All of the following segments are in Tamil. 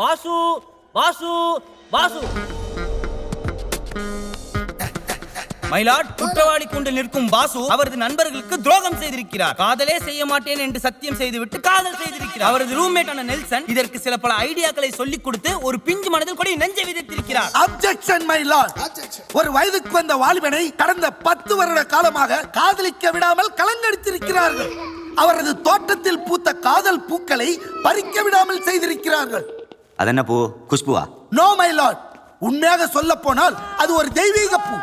வாசு வாசு வாசு. மயிலாட் குற்றவாளி கொண்டு நிற்கும் வாசு அவரது நண்பர்களுக்கு துரோகம் செய்திருக்கிறார். காதலே செய்ய மாட்டேன் என்று சத்தியம் செய்துவிட்டு காதல் செய்திருக்கிறார். அவரது ரூம்மேட்டான நெல்சன் இதற்கு சில பல ஐடியாக்களை சொல்லிக் கொடுத்து ஒரு பிஞ்சு மனதில் கூட நெஞ்சை விதைத்திருக்கிறார். அப்செக்ஷன் மை லார்ட் ஒரு வயதுக்கு வந்த வாலிபனை கடந்த பத்து வருட காலமாக காதலிக்க விடாமல் கலங்கடித்திருக்கிறார்கள். அவரது தோட்டத்தில் பூத்த காதல் பூக்களை பறிக்க விடாமல் செய்திருக்கிறார்கள். அதென்ன பூ? குஷ்புவா? நோ மை லார்ட் உண்மையாக சொல்ல போனால் அது ஒரு தெய்வீக பூ.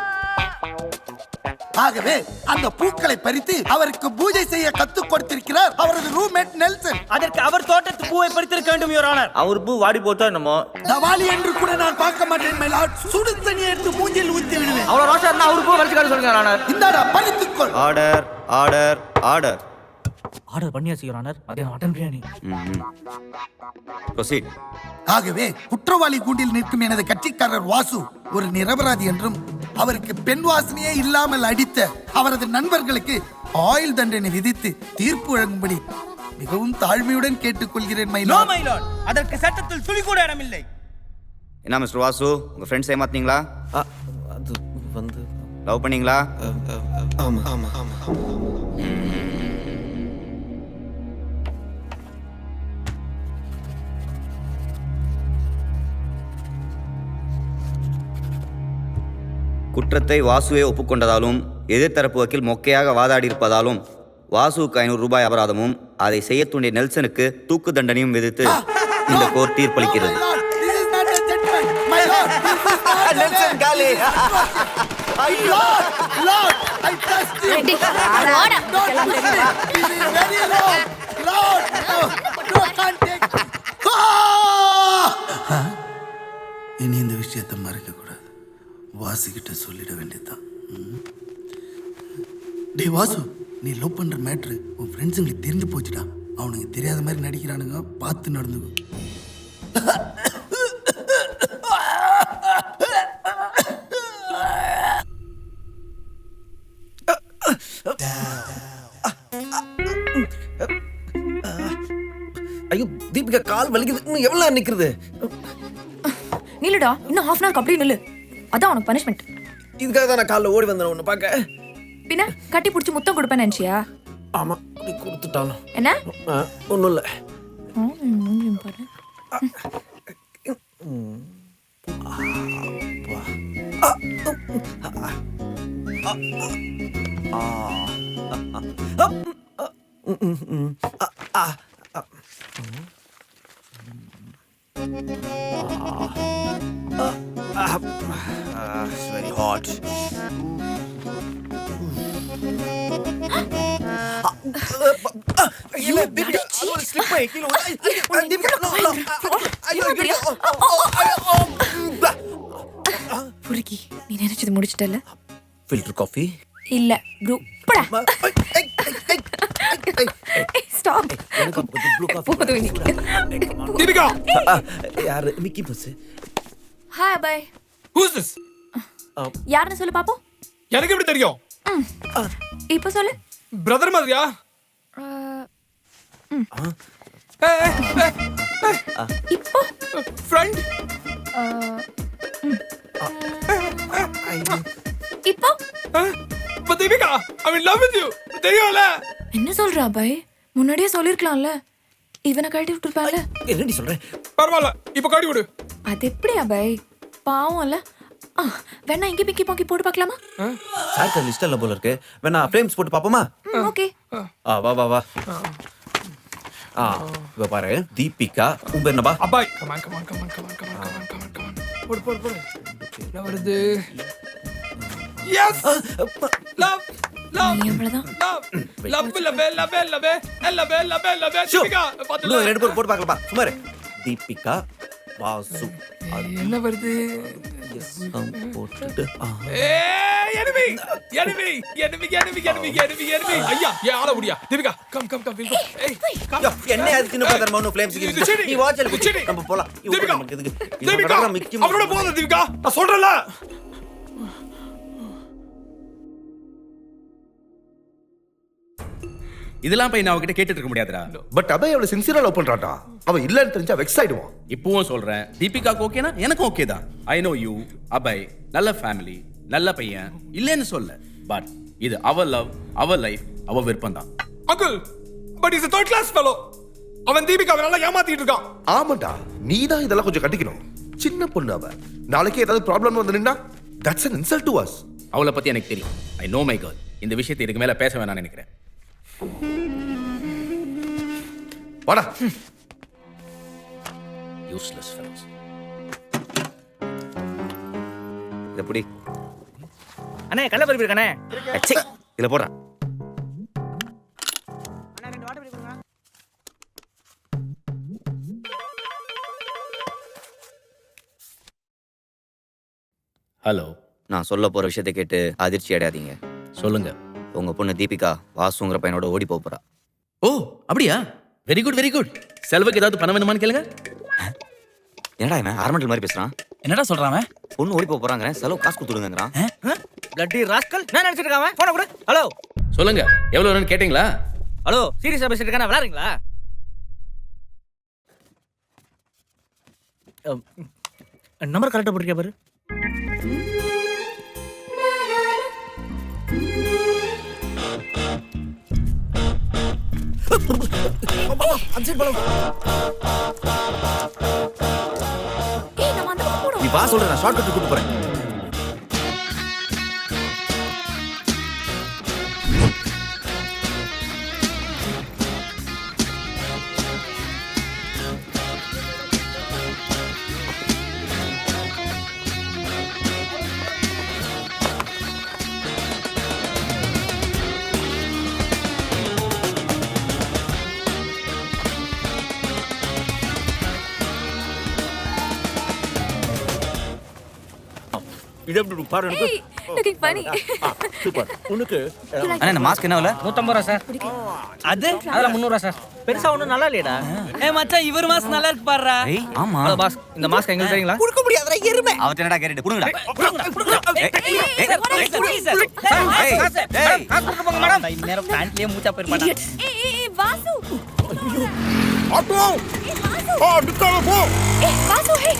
ஆகவே அந்த பூக்களை பறித்து அவருக்கு பூஜை செய்ய கத்துக் கொடுத்திருக்கிறார் அவரது ரூம்மேட் நெல்சன். அதற்கு அவர் தோட்டத்து பூவை பறித்திருக்க வேண்டும் யுவர் ஆனர் அவர் பூ வாடி போச்சோ என்னமோ? தவாலி என்று கூட நான் பார்க்க மாட்டேன் மை லார்ட் சுடு தண்ணி எடுத்து மூஞ்சில் ஊத்தி விடுவேன். அவ்வளோ ரோஷா இருந்தா அவர் பூ வரைச்சு காட்ட சொல்லுங்க ஆனர் இந்தாடா பறித்துக்கொள். ஆர்டர் ஆர்டர் ஆர்டர் ஆர்டர் பண்ணியாச்சு யுவர் ஆனர் மதியம் மட்டன் பிரியாணி. ப்ரொசீட். ஆகவே குற்றவாளி கூண்டில் நிற்கும் எனது கட்சிக்காரர் வாசு ஒரு நிரபராதி என்றும் அவருக்கு பெண் வாசனையே இல்லாமல் அடித்த அவரது நண்பர்களுக்கு ஆயுள் தண்டனை விதித்து தீர்ப்பு வழங்கும்படி மிகவும் தாழ்மையுடன் கேட்டுக்கொள்கிறேன் நோ மயிலா அதற்கு சட்டத்தில் துளி கூட இடமில்லை. என்ன மிஸ்டர் வாசு? உங்க ஃப்ரெண்ட்ஸ் ஏமாத்தீங்களா அது வந்து லவ் பண்ணீங்களா? ஆமா ஆமா ஆமா குற்றத்தை வாசுவே ஒப்புக்கொண்டதாலும் எதிர்த்தரப்பு வக்கீல் மொக்கையாக வாதாடி இருப்பதாலும் வாசுவுக்கு ஐநூறு ரூபாய் அபராதமும் அதை செய்ய தூண்டிய நெல்சனுக்கு தூக்கு தண்டனையும் விதித்து இந்த கோர்ட் தீர்ப்பளிக்கிறது. இனி இந்த விஷயத்தை மறைக்க கூடாது. வாசுகிட்ட சொல்லிட வேண்டியதுதான். டேய் வாசு நீ லவ் பண்ற மேட்ரு உன் ஃப்ரெண்ட்ஸுங்களுக்கு தெரிஞ்சு போச்சுடா. அவனுக்கு தெரியாத மாதிரி நடிக்கிறானுங்க பார்த்து நடந்துக்கோ. ஐயோ தீபிகா கால் வலிக்குது. இன்னும் எவ்வளவு நேரம் நிக்கிறது? நில்லுடா இன்னும் ஹாஃப் அன் அப்படியே நில்லு. அதான் உனக்கு பனிஷ்மெண்ட் இதுக்காக தான் நான் காலைல ஓடி வந்தேன் உன்னை பார்க்க. பின்ன கட்டி பிடிச்சி முத்தம் கொடுப்பேன்னு நினைச்சியா? ஆமா அப்படி கொடுத்துட்டாலும் என்ன? ஒன்றும் இல்லை. Ah, ah, it's very hot. ஐயோ திவ்யா அது ஒரு ஸ்லிப் ஆயி கீழ விழுந்து திவ்யா நோ நோ ஐயோ திவ்யா புருகி நீ நினைச்சது முடிச்சிட்டல ஃபில்டர் காஃபி இல்ல ப்ரூ படா. ஸ்டாப் எனக்கு ப்ளூ காஃபி போதும் நீ. திவ்யா யார்? Mickey bus hi bye who's this யாருன்னு சொல்லு பாப்போம். எனக்கு எப்படி தெரியும்? இப்போ சொல்லு. பிரதர் மாதிரியா? இப்போ? ஃப்ரெண்ட் இப்போ? இப்போ Deepika I mean love with you தெரியும்ல? என்ன சொல்றா பை முன்னாடியே சொல்லிருக்கலாம்ல. இவனை கழட்டி விட்டுருப்பால என்னடி சொல்றேன் பரவாயில்ல இப்போ காடி விடு. அது எப்படியா பை பாவம்ல வேணா இங்கே பிக்கி பாக்கி போட்டு பார்க்கலாமா? சார் லிஸ்ட் இல்ல போல இருக்கு. வேணா ஃப்ரேம்ஸ் போட்டு பாப்போமா ஓகே. ஆ வா வா வா. ஆ. இவ பாரு தீபிகா. உன் பேர் என்னப்பா? அப்பாய் come on come on come on come on come on come on come on come on போடு போடு போடு. என்ன வருது? எஸ் லவ் ரெண்டு பேரும் போட்டு பார்க்கலாமா சுமார் தீபிகா வாசு என்ன வருது? தீபிகா என்ன அதுக்கு இன்னும் பதர் போலாம். தீபிகா இதெல்லாம் போய் நான் அவகிட்ட கேட்டுட்டு இருக்க முடியாதுடா. பட் அபய் அவளை சின்சியரா லவ் பண்றான்டா. அவ இல்லன்னு தெரிஞ்சா வெக்ஸ் ஆயிடுவான். இப்பவும் சொல்றேன். தீபிகாக்கு ஓகேனா எனக்கும் ஓகே தான். ஐ நோ யூ அபய் நல்ல ஃபேமிலி நல்ல பையன். இல்லைன்னு சொல்ல. பட் இது அவ லவ் அவ லைஃப் அவ விருப்பம் தான் uncle but is third class fellow அவன் தீபிகாவை நல்லா ஏமாத்திட்டு இருக்கான். ஆமாண்டா நீ தான் இதெல்லாம் கொஞ்சம் கட்டிக்கணும் சின்ன பொண்ணு அவ. நாளைக்கு ஏதாவது ப்ராப்ளம் வந்து நின்னா that's an insult to us. அவளை பத்தி எனக்கு தெரியும். ஐ நோ மை கேர்ள் இந்த விஷயத்தை இதுக்கு மேல பேச வேணாம்னு நினைக்கிறேன். வாடா. யூஸ்லெஸ் ஃபெலோஸ் எப்படி அண்ணே கடல பருப்பு இருக்கானே இதுல போடுறேன் ஹலோ நான் சொல்ல போற விஷயத்தை கேட்டு அதிர்ச்சி அடையாதீங்க. சொல்லுங்க. உங்க பொண்ணு தீபிகா வாசுங்கிற பையனோட ஓடி போறா. ஓ அப்படியா? வெரி குட் வெரி குட் செலவுக்கு ஏதாவது பணம் வேணுமான்னு கேளுங்க. என்னடா இவன் ஆர்மெண்டல் மாதிரி பேசுறான்? என்னடா சொல்றான் அவன்? பொண்ணு ஓடி போறாங்க செலவு காசு கொடுத்துடுங்கிறான் பிளட்டி ராஸ்கல் நான் நினைச்சிட்டு இருக்கான் போன கொடு. ஹலோ. சொல்லுங்க எவ்வளவு வேணும்னு கேட்டீங்களா? ஹலோ சீரியஸா பேசிட்டு இருக்கானே? விளாடுறீங்களா நம்பர் கரெக்டா போட்டிருக்கா பாரு? நீ வா சொல்ற நான் ஷார்ட் கட் கூட்டு போறேன். இது எப்படி பாரு எனக்கு ஏய் லுக்கிங் ஃபனி சூப்பர் உனக்கு அண்ணா இந்த மாஸ்க் என்ன விலை நூத்தம்பது ரூபா சார் அது அதெல்லாம் முந்நூறுவா சார் பெருசா ஒன்றும் நல்லா இல்லையடா ஏ மச்சான் இவர் மாஸ்க் நல்லா இருக்கு ஏய் ஆமா பாஸ் இந்த மாஸ்க் எங்களுக்கு தெரியுங்களா கொடுக்க முடியாதுடா எருமை என்னடா புடுங்கடா பேண்ட்லயே மூச்சா போயிருப்பாடா ஏய் ஏய் ஏய் வாசு ஆட்டோ ஏய் வாசு ஆ நிக்காம போ ஏய் வாசு ஹே